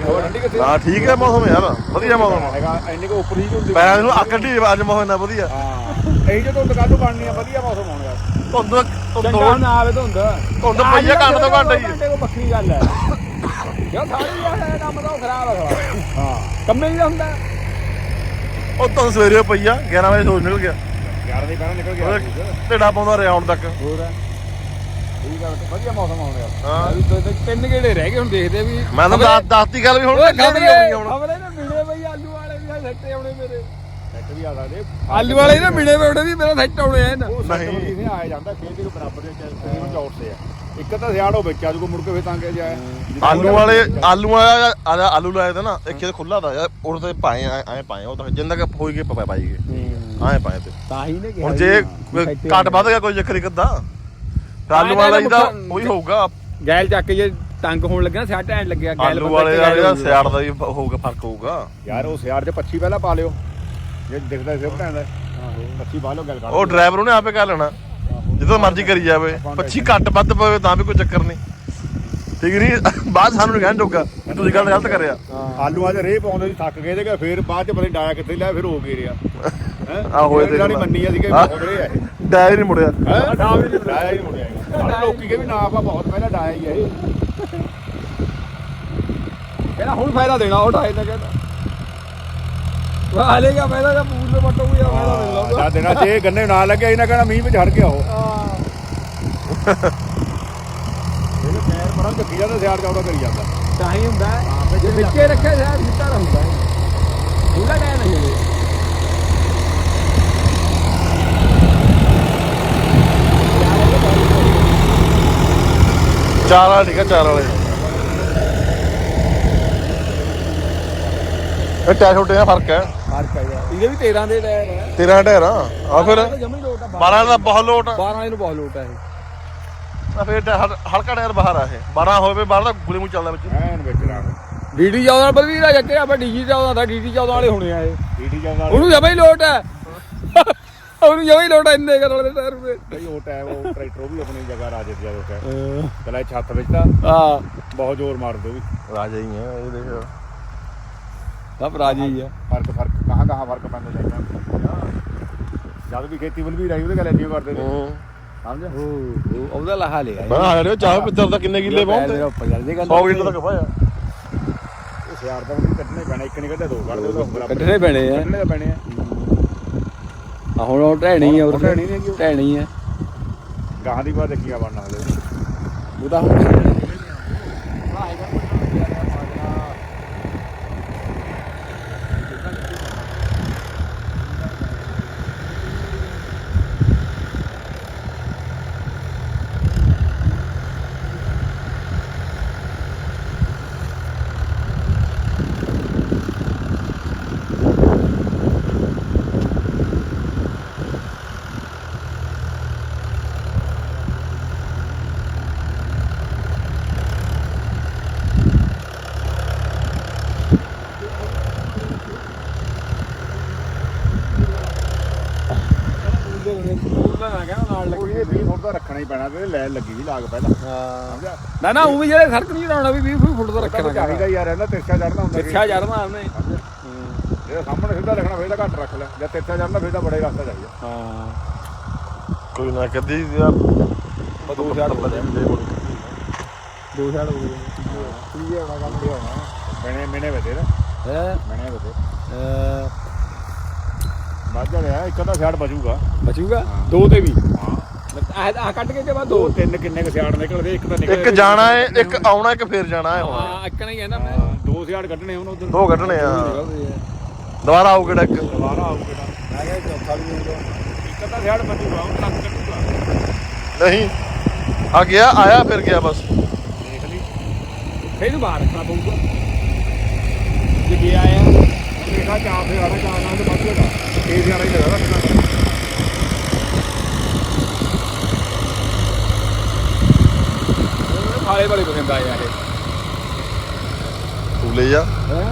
ਹਵਾ ਠੰਡੀ ਕਿੱਥੇ ਨਾ ਠੀਕ ਹੈ ਮੌਸਮ ਯਾਰ ਵਧੀਆ ਮੌਸਮ ਆ। ਹੈਗਾ ਇੰਨੇ ਕੋ ਉੱਪਰ ਹੀ ਹੁੰਦੀ ਪੈਰਾਂ ਨੂੰ ਅੱਖ ਢੀ ਅੱਜ ਮੌਸਮ ਇੰਨਾ ਵਧੀਆ। ਹਾਂ ਇਹੀ ਜੋ ਧੁੰਦ ਕੱਲ ਨੂੰ ਬਣਨੀ ਆ ਵਧੀਆ ਮੌਸਮ ਹੋਣਾ ਧੁੰਦ ਚੰਗਾ ਧੁੰਦ ਨਾ ਆਵੇ ਧੁੰਦ। ਧੁੰਦ ਪਈ ਆ ਘੰਟੇ ਤੋਂ ਘੰਟੇ ਹੀ। ਘੰਟੇ ਕੋ ਵੱਖਰੀ ਗੱਲ ਹੈ। ਕਿਉਂ ਸਾਰੀ ਯਾਰ ਇਹ ਕੰਮ ਤਾਂ ਖਰਾਬ ਹੈ ਸਾਲਾ। ਹਾਂ। ਕੰਮੇ ਹੀ ਹੁੰਦਾ। ਉਹ ਧੁੰਦ ਸਵੇਰੇ ਪਈ ਆ 11 ਵਜੇ ਸੂਰਜ ਨਿਕਲ ਗਿਆ। 11 ਦੇ ਪਹਿਲਾਂ ਨਿਕਲ ਗਿਆ ਉਹਦੇ ਢੇਡਾ ਪਾਉਂਦਾ ਰਿਹਾ ਹੁਣ ਤੱਕ। ਹੋਰ ਹੈ ਇਹ ਗੱਲ ਤੇ ਵਧੀਆ ਮੌਸਮ ਹੋਣਾ ਹਾਂ। ਅਭੀ ਤੋਂ ਤਿੰਨ ਗੇੜੇ ਰਹਿ ਗਏ ਹੁਣ ਦੇਖਦੇ ਵੀ ਮੈਂ ਤਾਂ ਦੱਸ- ਦੱਸਤੀ ਗੱਲ ਵੀ ਹੁਣ ਓਏ ਗੱਲ ਨਹੀਂ ਆਉਣੀ ਹੁਣ। ਖਬਰੇ ਨਾ ਮਿਲੇ ਬਈ ਆਲੂ ਵਾਲੇ ਵੀ ਸੱਟੇ ਆਉਣੇ ਮੇਰੇ। ਸੈੱਟ ਵੀ ਆ ਸਕਦੇ ਆਲੂ ਵਾਲੇ ਨਾ ਮਿਲੇ ਵੇ ਵੀ ਮੇਰਾ ਸੱਟ ਆਉਣੇ ਆ ਨਾ ਉਹ ਨਹੀਂ। ਨਹੀਂ ਕਿਸੇ ਆਇਆ ਜਾਂਦਾ ਖੇਤ ਦੇ ਬਰਾਬਰ ਦੇ ਤਕਰੀਬਨ ਚੌੜ ਤੇ ਆ। ਇੱਕ ਤਾਂ ਸਿਆੜ ਹੋ ਵਿੱਚ ਆ ਜੂ ਮੁੜ ਕੇ ਫੇ ਤਾਂ ਕੇ ਜਾਏ ਆਲੂ ਵਾਲੇ ਆਲੂ ਵਾਲਾ ਆਲਾ- ਆਲੂ ਲਾਏ ਤੇ ਨਾ ਇੱਕ ਖੇਤ ਖੁੱਲਾ ਦਾ ਯਾਰ ਉਹ ਤੇ ਪਾਏ ਐ ਪਾਏ ਉਹ ਤਾਂ ਜਿੰਦਾ ਕਿ ਹੋਈ ਗਏ ਪਾ ਪਾਈ ਗਏ ਐ ਪਾਏ ਤੇ। ਤਾਂ ਹੀ ਨੇ ਹੁਣ ਜੇ ਕੱਟ ਵੱਧ ਗਿਆ ਕੋਈ ਅੱਧਾ ਤਾਂ ਆਲੂ ਵਾਲਾ ਹੀ ਤਾਂ ਉਹੀ ਹੋਊਗਾ। ਗੈਲ ਚੱਕ ਜੇ ਤੰਗ ਹੋਣ ਲੱਗਿਆ ਸੱਟ ਐਣ ਲੱਗਿਆ ਗੈਲ ਆਲੂ ਵਾਲੇ ਦਾ ਜਿਹੜਾ। ਸਿਆੜ ਦਾ ਵੀ ਹੋਊਗਾ ਫ਼ਰਕ ਹੋਊਗਾ। ਯਾਰ ਉਹ ਸਿਆੜ 'ਚ 25 ਪਹਿਲਾਂ ਪਾ ਲਿਓ। ਜੇ ਦਿਖਦਾ ਸਿਰ ਭੈਣ ਦਾ। 25 ਪਾ ਲਓ ਗੱਲ ਕਰ ਉਹ ਡਰਾਈਵਰ ਉਹਨੇ ਆਪੇ ਕਰ ਲੈਣਾ। ਜਦੋਂ ਮਰਜ਼ੀ ਕਰੀ ਜਾਵੇ। 25 ਘੱਟ ਵੱਧ ਪਵੇ ਤਾਂ ਵੀ ਕੋਈ ਚੱਕਰ ਨਹੀਂ। ਠੀਕ ਨਹੀਂ ਬਾਅਦ ਸਾਨੂੰ ਨਹੀਂ ਕਹਿਣ ਜੋਗਾ ਤੁਸੀਂ ਗੱਲ ਗਲਤ ਕਰਿਆ। ਆਲੂਆਂ 'ਚ ਰੇਹ ਪਾਉਂਦੇ ਸੀ ਥੱਕ ਗਏ ਤੇ ਫਿਰ ਬਾਅਦ 'ਚ ਪਤਾ ਨੀ ਡਾਇਆ ਕਿੱਥੇ ਲਿਆ ਫਿਰ ਹੋ ਗਏ ਰਿਆ। ਆ ਹੋਏ ਤੇ ਜਿਹੜੀ ਮੰਨੀ ਅਸੀਂ ਕਿ ਹਾਂ। ਬਹੁਤ ਰਹੇ ਆ ਇਹ ਡਾਇਰ ਹੀ ਨਹੀਂ ਮੁੜਿਆ। ਹੈ? ਡਾਇਆ ਹੀ ਨਹੀਂ ਮੁੜਿਆ। ਇਹ। ਲੋਕੀ ਕੇ ਵੀ ਨਾ ਆਪਾਂ ਬਹੁਤ ਪਹਿਲਾਂ ਡਾਇਆ ਹੀ ਆ ਇਹ ਕਹਿੰਦਾ ਹੁਣ ਫਾਇਦਾ ਦੇਣਾ ਉਹ ਢਾਈ ਦਾ ਕਹਿੰਦਾ। ਵਾਹ ਲੇਗਾ ਫਾਇਦਾ ਜਾਂ ਪੂਰ ਦੇ ਵੱਟੋ ਵੀ ਆ ਫਾਇਦਾ ਦੇ ਲਊਗਾ। ਸਾ ਦਿਨਾਂ 'ਚ ਇਹ ਗੰਨੇ ਨਾ ਲੱਗੇ ਇਹਨਾਂ ਕਹਿਣਾ ਮੀਂਹ ਵਿੱਚ ਹੜ ਗਿਆ ਉਹ ਇਹ ਪੈਰ ਬੜਾ ਝੱਕੀ ਜਾਂਦਾ ਸਿਆੜ ਚੌੜਾ ਕਰੀ ਜਾਂਦਾ। ਤਾਂ ਹੀ ਹੁੰਦਾ। ਹੈ ਜੇ ਵਿੱਚੇ ਰੱਖਿਆ ਯਾਰ ਸਿੱਧਾ ਰਹੂਗਾ ਉਹਦਾ ਕਹਿ ਨਹੀਂ ਜਲੇ ਚਾਰ ਵਾਲਾ ਠੀਕ ਆ ਚਾਰ ਵਾਲੇ। ਇਹ ਟਾਇਰ ਛੋਟੇ ਆ ਫ਼ਰਕ ਹੈ। ਫ਼ਰਕ ਹੈ ਯਾਰ। ਇਹਦੇ ਵੀ 13 ਦੇ ਟਾਇਰ ਹੈ 13 ਟਾਇਰ ਆ। ਆ ਫਿਰ ਜਮੀ ਲੋਟ ਆ 12 ਦਾ ਬਹੁਤ ਲੋਟ ਆ। 12 ਵਾਲੇ ਨੂੰ ਬਹੁਤ ਲੋਟ ਆ ਇਹ। ਆ ਫਿਰ ਟਾਇਰ ਹਲ- ਹਲਕਾ ਟਾਇਰ ਬਾਹਰ ਆ ਇਹ। 12 ਹੋਵੇ ਬਾਹਰ ਦਾ ਗੁਲੇ ਮੂੰਹ ਚੱਲਦਾ ਵਿੱਚ। ਐਨ ਵਿੱਚ ਰਾਣ ਡੀਡੀ 14 ਪਰ ਵੀ ਜੱਕੇ ਆਪਾਂ ਡੀਜੀ 14 ਦਾ ਡੀਡੀ 14 ਵਾਲੇ ਹੋਣੇ ਆ ਇਹ। ਡੀਟੀ ਜਾਂਦਾ ਉਹਨੂੰ ਜਮਾ ਹੀ ਲੋਟ ਹੈ ਉਹਨੂੰ ਜਮਾ ਹੀ ਲੋਟ ਹੈ ਇੰਨੇ ਕਰਨ ਵਾਲੇ ਟਾਇਰ ਤੇ ਬਈ ਉਹ ਟਾਈਮ ਉਹ ਟਰੈਕਟਰ ਉਹ ਵੀ ਆਪਣੀ ਜਗ੍ਹਾ ਰਾਜੇ ਤੇ ਜਦੋਂ ਟਾਈਮ ਪਹਿਲਾਂ ਇਹ ਛੱਤ ਵਿੱਚ ਤਾਂ ਹਾਂ। ਬਹੁਤ ਜ਼ੋਰ ਮਾਰਦੇ ਉਹ ਵੀ। ਰਾਜਾ ਹੀ ਆ ਇਹ ਦੇਖ ਸਭ ਰਾਜੀ ਆ। ਫ਼ਰਕ ਫ਼ਰਕ ਕਹਾਂ ਕਹਾਂ ਫ਼ਰਕ ਪੈਂਦਾ ਜਾਂਦਾ। ਜਦ ਵੀ ਖੇਤੀ ਵੱਲ ਵੀ ਰਹੀ ਉਹਦੇ ਗੱਲ ਇੰਨੀ ਕਰਦੇ ਨੇ ਹੂੰ। ਸਮਝ ਉਹ ਉਹ- ਉਹਦਾ ਲਹਾ ਲਿਆ ਬਣਾ ਆ ਰਿਹਾ ਚਾਹ ਪਿੱਤਰ ਦਾ ਕਿੰਨੇ ਕਿੱਲੇ ਪਾਉਂਦੇ? ਉੱਪਰ ਚੱਲ ਜੇ 100 ਕਿੱਲੇ ਤੱਕ ਪਾਇਆ। ਇਹ ਸਿਆਰ ਦਾ ਵੀ ਕੱਢਣੇ ਪੈਣਾ ਇੱਕ ਨਹੀਂ ਕੱਢੇ ਦੋ ਕੱਢਦੇ ਉਹਦਾ ਬਰਾਬਰ ਕੱਢਣੇ ਪੈਣੇ ਆ। ਕੱਢਣੇ ਤਾਂ ਪੈਣੇ ਆ। ਆ ਹੁਣ ਉਹ ਢਹਿਣੀ ਆ ਉਹ ਢਹਿਣੀ। ਢਹਿਣੀ ਆ। ਗਾਹਾਂ ਦੀ ਬਾਤ ਦੇਖੀਆਂ ਬਣਨਾ ਹਲੇ ਉਹਦਾ ਹੁਣ ਉਹਦਾ ਨਾ ਕਹਿਣਾ ਨਾਲ ਉਹ ਇਹ 20 ਫੁੱਟ ਦਾ ਹੀ ਪੈਣਾ ਤੇ ਲੈ ਲੱਗੀ ਵੀ ਲਾਗ ਪਹਿਲਾਂ। ਹਾਂ। ਸਮਝਿਆ? ਨਾ ਨਾ ਉਹ ਵੀ ਜਿਹੜੇ ਖਰਕ ਨਹੀਂ ਲਾਉਣਾ ਵੀ 20 ਫੁੱਟ ਦਾ ਰੱਖਣਾ ਚਾਹੀਦਾ ਯਾਰ ਇਹਦਾ ਤਿਰਛਾ ਚੜਨਾ ਹੁੰਦਾ ਅੱਛਾ ਚੜਨਾ ਉਹਨੇ। ਜੇ ਸਾਹਮਣੇ ਸਿੱਧਾ ਰੱਖਣਾ ਫਿਰ ਤਾਂ ਘੱਟ ਰੱਖ ਲੈ। ਜੇ ਤਿਰਛਾ ਚੜਨਾ ਫਿਰ ਤਾਂ ਬੜੇ ਰਸਤਾ ਚਾਹੀਦਾ। ਹਾਂ। ਕੋਈ ਨਾ ਕਦੀ ਯਾਰ ਦੋ ਛਾੜ ਹੋ ਗਏ। ਦੋ ਛਾੜ ਹੋ ਗਏ। ਕੀ ਹੋਣਾ ਕੰਮ ਇਹ ਹੋਣਾ? ਮੈਨੇ ਮੈਨੇ ਬਤੇ ਨਾ ਹੈ ਮੈਨੇ ਬਤੇ ਵੱਧ ਜਾਣਿਆ ਇੱਕ ਅੱਧਾ ਸਿਆੜ ਬਚੂਗਾ। ਬਚੂਗਾ? ਦੋ ਤੇ ਵੀ? ਹਾਂ। ਆ ਆ ਕੱਟ ਕੇ ਤੇ ਬਾਅਦ ਦੋ। ਤਿੰਨ ਕਿੰਨੇ ਕੁ ਸਿਆੜ ਨਿਕਲਦੇ ਇੱਕ ਤਾਂ ਨਿਕਲ ਇੱਕ ਜਾਣਾ ਹੈ ਇੱਕ ਆਉਣਾ ਇੱਕ ਫੇਰ ਜਾਣਾ ਹੈ ਹੁਣ। ਹਾਂ ਇੱਕ ਨਹੀਂ ਕਹਿੰਦਾ ਮੈਂ ਦੋ ਸਿਆੜ ਕੱਢਣੇ ਹੁਣ ਉਧਰ। ਦੋ ਕੱਢਣੇ ਆ। ਦੁਬਾਰਾ ਆਊ ਕਿਹੜਾ ਇੱਕ। ਦੁਬਾਰਾ ਆਊ ਕਿਹੜਾ। ਮੈਂ ਕਿਹਾ ਚੌਥਾ ਵੀ ਹੋਊਗਾ। ਇੱਕ ਅੱਧਾ ਸਿਆੜ ਬਚੂਗਾ ਉਹ ਤੱਕ ਕੱਢੂਗਾ। ਨਹੀਂ ਆ ਗਿਆ ਆਇਆ ਫਿਰ ਗਿਆ ਬਸ। ਦੇਖ ਲਈ। ਫੇਰ ਨੂੰ ਬਾਹਰ ਰੱਖਣਾ ਪਊਗਾ। ਜੇ ਗਿਆ ਆ ਦੇਖਾ ਚਾਰ ਸਿਆੜਾ ਚਾਰ ਨਾਲ ਤੇ ਵੱਧ ਜਾਏਗਾ ਇਹ ਸਿਆੜਾ ਹੀ ਲੱਗਦਾ ਰੱਖਣਾ। ਖਾਲੇ ਵਾਲੇ ਪਸੰਦ ਆਏ ਆ ਇਹ। ਤੂੰ ਲੈ ਜਾ ਹੈ?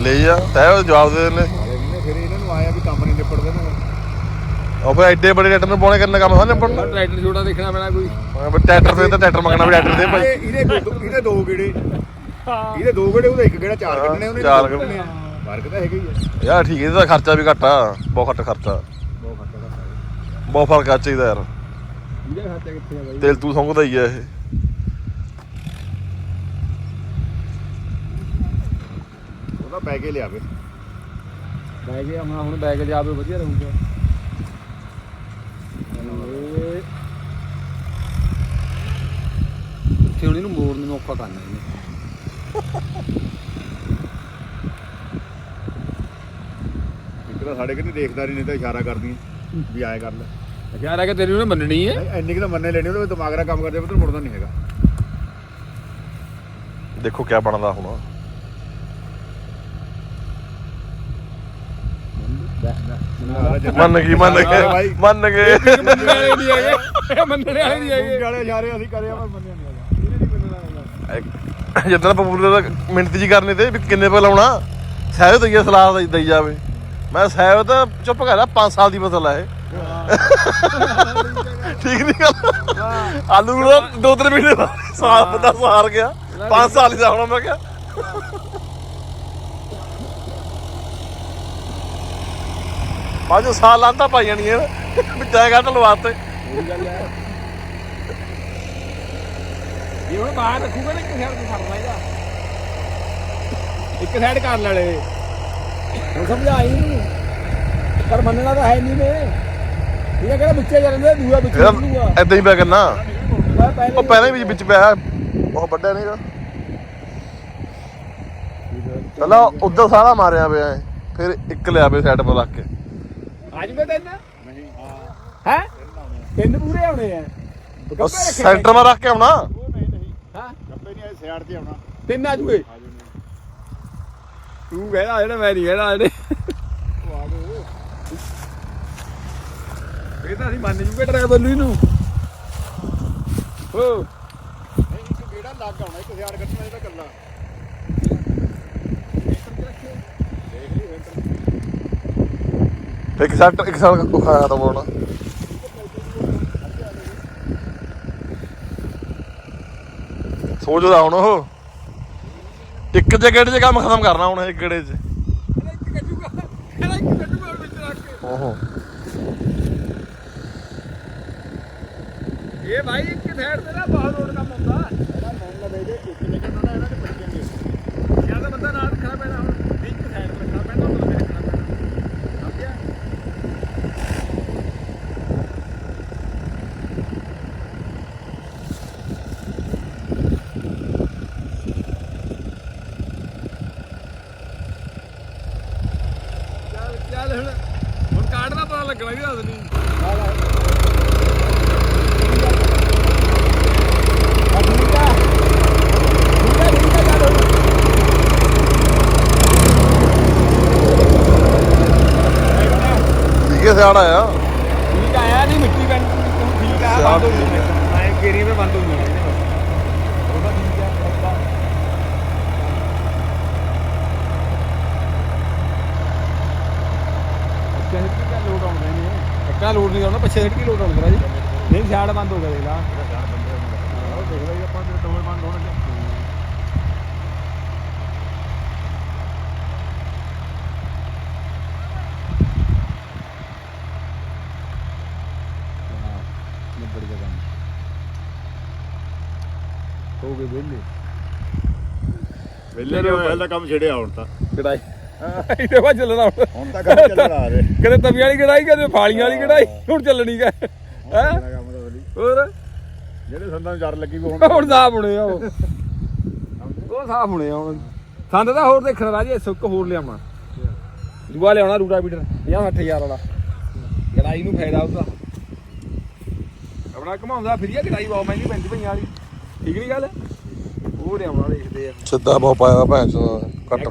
ਲੈ ਜਾ ਤੈ ਉਹ ਜਵਾਬ ਦੇ ਇਹਨੇ ਫਿਰ ਇਹਨਾਂ ਨੂੰ ਆਇਆ ਵੀ ਕੰਮ ਨਹੀਂ ਨਿਪੜਦੇ ਨਾ ਉਹ ਫਿਰ ਐਡੇ ਬੜੇ ਟਰੈਕਟਰ ਨੂੰ ਪਾਉਣੇ ਕਰਨਾ ਕੰਮ ਸਾਨੇ ਪੜਨਾ ਟਰੈਕਟਰ ਛੋਟਾ ਦੇਖਣਾ ਪੈਣਾ ਕੋਈ। ਟਰੈਕਟਰ ਫੇਰ ਤਾਂ ਟਰੈਕਟਰ ਮੰਗਣਾ ਵੀ ਟਰੈਕਟਰ ਦੇ ਭਾਈ। ਇਹਦੇ ਇਹਦੇ ਦੋ- ਇਹਦੇ ਦੋ ਗੇੜੇ। ਇਹਦੇ ਦੋ ਗੇੜੇ ਉਹਦਾ ਇੱਕ ਗੇੜਾ ਚਾਰ ਕੱਢਣੇ ਉਹਨੇ। ਚਾਰ ਦੋ ਕੱਢਣੇ। ਆ। ਫ਼ਰਕ ਤਾਂ ਹੈਗਾ ਹੀ ਆ ਯਾਰ ਠੀਕ ਹੈ ਇਹਦਾ ਖਰਚਾ ਵੀ ਘੱਟ ਆ ਬਹੁਤ ਘੱਟ ਖਰਚਾ। ਬਹੁਤ ਫ਼ਰਕ ਦਾ ਬਹੁਤ ਫ਼ਰਕ ਆ ਚਾਹੀਦਾ ਯਾਰ। ਇਹਦਾ ਖਰਚਾ ਕਿੱਥੇ ਆ ਬਾਈ? ਤੇਲ ਤੂੰ ਸੰਗਦਾ ਹੀ ਆ ਇਹ। ਪੈ ਕੇ ਲਿਆਵੇ। ਬੈਗ ਗਿਆ ਹੁਣ ਹੁਣ ਬੈਗ ਜਾਵੇ ਵਧੀਆ ਰਹੂਗਾ। ਇਹ ਇੱਥੇ ਹੁਣ ਇਹਨੂੰ ਮੋੜਨ ਨੂੰ ਔਖਾ ਕਰਨਾ ਇਹਨੇ। ਇੱਕ ਤਾਂ ਸਾਡੇ ਕਿਤੇ ਦੇਖਦਾ ਨਹੀਂ ਨਹੀਂ ਤਾਂ ਇਸ਼ਾਰਾ ਕਰਦੀਆਂ ਵੀ ਆਏ ਕਰ ਲੈ। ਯਾਰ ਆ ਕਿ ਤੇਰੀ ਉਹਨੇ ਮੰਨਣੀ ਹੈ ਇੰਨੀ ਕਿ ਤਾਂ ਮੰਨੇ ਲੈਣੀ ਉਹਦੇ ਦਿਮਾਗ ਨਾਲ ਕੰਮ ਕਰਦੇ ਪੁੱਤਰ ਮੁੜਦਾ ਨਹੀਂ ਹੈਗਾ। ਦੇਖੋ ਕਿਆ ਬਣਦਾ ਹੁਣ। ਮੰਨ ਗਈ ਮੰਨ ਗਏ ਮੰਨ ਗਏ। ਮੰਨਣ ਵਾਲੇ ਨਹੀਂ ਹੈਗੇ। ਇਹ ਮੰਨਣ ਵਾਲੇ ਨਹੀਂ ਹੈਗੇ। ਵਾਲੇ ਇਸ਼ਾਰੇ ਅਸੀਂ ਕਰਿਆ ਪਰ ਮੰਨਿਆ ਨਹੀਂ ਹੈਗਾ। ਇਹਨੇ ਨਹੀਂ ਮੰਨਣਾ ਹੈਗਾ। ਜਿੱਦਾਂ ਪਪੂਲਰ ਦਾ ਮਿੰਟ ਜੀ ਕਰਨੇ ਤੇ ਵੀ ਕਿੰਨੇ ਪੈ ਲਾਉਣਾ? ਸਹਿਬ ਦਈਏ ਸਲਾਹ ਦਈ- ਦਈ ਜਾਵੇ। ਮੈਂ ਸਹਿਬ ਤਾਂ ਚੁੱਪ ਕਰ ਰਿਹਾ 5 ਸਾਲ ਦੀ ਫਸਲ ਆ ਇਹ। ਠੀਕ ਨਹੀਂ ਗੱਲ? ਆਲੂ ਦਾ ਦੋ ਤਿੰਨ ਮਹੀਨੇ ਬਾਅਦ ਸਾਲ ਬੰਦਾ ਸਾਰ ਗਿਆ। 5 ਸਾਲ ਹੀ ਦਾ ਹੋਣਾ ਮੈਂ ਕਿਹਾ। ਬਾਜੂ ਸਾਲ ਲਾਂਦਾ ਪਾਈ ਜਾਣੀ ਇਹ ਵਿੱਚਾ ਘੱਟ ਲਵਾਤੇ। ਉਹੀ ਗੱਲ ਹੈ। ਇਹ ਹੁਣ ਬਾਹਰ ਰੱਖੂਗਾ ਨਾ ਇੱਕ ਸਾਈਡ ਤੇ ਕਰਨਾ ਇਹਦਾ। ਇੱਕ ਸਾਈਡ ਕਰ ਲੈਣੇ ਹੁਣ ਸਮਝਾਈ ਨਹੀਂ। ਪਰ ਮੰਨਣਾ ਤਾਂ ਹੈ ਨਹੀਂ ਨੇ ਇਹ ਕਿਹੜਾ ਵਿੱਚੇ ਜਾਂਦੇ ਦੂਆ ਵਿੱਚ ਨਿਕਲੂਗਾ ਐਦਾਂ ਹੀ ਪਿਆ ਕਰਨਾ। ਪਹਿਲੇ ਉਹ ਪਹਿਲਾਂ ਹੀ ਵਿੱਚ ਪਿਆ ਉਹ ਵੱਡਾ ਨਹੀਂਗਾ ਚਲੋ ਉਧਰ ਸਾਰਾ ਮਾਰਿਆ ਪਿਆ ਹੈ। ਫਿਰ ਇੱਕ ਲਿਆ ਪਿਆ ਸਾਈਡ 'ਤੇ ਰੱਖ ਕੇ। ਅੱਜ ਮੈਂ ਤਿੰਨ ਹੈ? ਤਿੰਨ ਪੂਰੇ ਆਉਣੇ ਆ। ਉਹ ਗੱਪੇ ਰੱਖੇ ਸੈਂਟਰ 'ਮਾ ਰੱਖ ਕੇ ਆਉਣਾ। ਉਹ ਨਹੀਂ ਨਹੀਂ। ਹਾਂ? ਕੱਪੇ ਨਹੀਂ ਆਏ ਸਿਆੜ ਤੇ ਆਉਣਾ। ਤਿੰਨ ਆ ਜੂਏ। ਤੂੰ ਕਹਿਦਾ ਜਿਹੜਾ ਮੈਂ ਨਹੀਂ ਕਹਿਦਾ ਇਹਨੇ ਉਹ ਆ ਗਏ। ਇਹ ਤਾਂ ਅਸੀਂ ਮੰਨ ਜੂਗੇ ਡਰਾਈਵਰ ਨੂੰ। ਇਹਨੂੰ ਹੋ। ਨਹੀਂ ਇੱਕ ਗੇੜਾ ਲੱਗ ਆਉਣਾ ਇੱਕ ਸਿਆੜ ਕੱਟਣਾ ਇਹਦਾ ਕੱਲਾ ਦੇਖ ਲਈ ਸੈਂਟਰ ਇੱਕ ਸੈਟ ਇੱਕ ਸਾਲ ਖਾਇਆ ਤਾਂ ਬੋਲਣਾ ਸੋਚਦਾ ਹੁਣ ਉਹ। ਇੱਕ ਜਗ੍ਹਾ 'ਚ ਕੰਮ ਖਤਮ ਕਰਨਾ ਹੁਣ ਇੱਕ ਗੇੜੇ 'ਚ ਓਹੋ। ਇਹ ਭਾਈ ਇੱਕ ਸਾਈਡ ਤੇ ਨਾ ਬਹੁਤ ਰੋਡ ਕੰਮ ਹੁੰਦਾ। ਇਹਦਾ ਮਨ ਲਵੇ ਜੇ ਇੱਕ ਜਗ੍ਹਾ ਨਾ ਇਹਨਾਂ ਨੇ ਪੜ ਜਾਣਗੇ ਜਾਂ ਤਾਂ ਬੰਦਾ ਨਾਲ ਰੱਖਣਾ ਪੈਣਾ ਹੁਣ ਨਹੀਂ ਇੱਕ ਸਾਈਡ ਤੇ ਰੱਖਣਾ ਪੈਣਾ ਉਹ ਤੇ ਰੱਖਣਾ ਪੈਣਾ ਸਮਝਿਆ ਚੱਲ ਹੁਣ ਪਤਾ ਲੱਗਣਾ ਵੀ ਦੱਸ ਨਹੀਂ ਸਿਆੜ ਆਇਆ। ਠੀਕ ਆਇਆ ਨਹੀਂ ਮਿੱਟੀ ਪੈਣ ਠੀਕ ਆ ਬੰਦ ਹੋ ਗਈ। ਮੈਂ ਗੇਰੀ ਵਿੱਚ ਬੰਦ ਹੋ ਗਈ ਉਹਦਾ ਠੀਕ ਆ ਉਹਦਾ ਅੱਛਾ ਹਿੱਟ ਕੀ ਲੋਡ ਆਉਂਦੇ ਨੇ ਇੱਕਾ ਲੋਡ ਨਹੀਂ ਆਉਂਦਾ ਪਿੱਛੇ ਹਿੱਟ ਕੀ ਲੋਡ ਆਉਂਦਾ ਜੀ। ਨਹੀਂ ਛਾੜ ਬੰਦ ਹੋ ਗਿਆ ਦੇਖ ਲਾ। ਨਿਬੜ ਗਿਆ ਕੰਮ। ਹੋ ਗਏ ਵਿਹਲੇ। ਨੇ ਕੰਮ ਛੇੜਿਆ ਹੁਣ ਤਾਂ। ਕਢਾਈ ਇਹਦੇ ਬਾਅਦ ਚੱਲਣਾ ਹੁਣ। ਹੁਣ ਤਾਂ ਕੰਮ ਚੱਲਣਾ ਆ ਰਿਹਾ ਕਦੇ ਤਵੀ ਵਾਲੀ ਕਢਾਈ ਕਦੇ ਫਾਲੀਆਂ ਵਾਲੀ ਕਢਾਈ ਹੁਣ ਚੱਲਣੀ ਹੈ। ਦਾ ਹੋਰ? ਜਿਹੜੇ ਸੰਦਾਂ ਨੂੰ ਜਰ ਲੱਗੀ ਵੀ ਹੁਣ ਹੁਣ ਸਾਫ਼ ਹੋਣੇ ਆ ਉਹ। ਉਹ ਸਾਫ਼ ਹੋਣੇ ਆ ਹੁਣ। ਸੰਦ ਤਾਂ ਹੋਰ ਦੇਖਣ ਰਾਜੇ ਸੁੱਕ ਹੋਰ ਲਿਆਉਣਾ ਦੂਆ ਲਿਆਉਣਾ ਰੂਟਾ ਬੀਟਰ 50 60000 ਵਾਲਾ। ਗੜਾਈ ਨੂੰ ਫਾਇਦਾ ਉਹਦਾ। ਆਪਣਾ ਘਮਾਉਂਦਾ ਫਿਰੀਆ ਗੜਾਈ ਬਹੁਤ ਮਹਿੰਗੀ ਪੈਂਦੀ ਪਈਆਂ ਵਾਲੀ। ਠੀਕ ਨਹੀਂ ਗੱਲ? ਉਹ ਲਿਆਉਣਾ ਦੇਖਦੇ ਆ। ਸਿੱਧਾ ਬਹੁਤ ਪਾਇਆ ਭੈਣ ਚੋ ਕੱਟ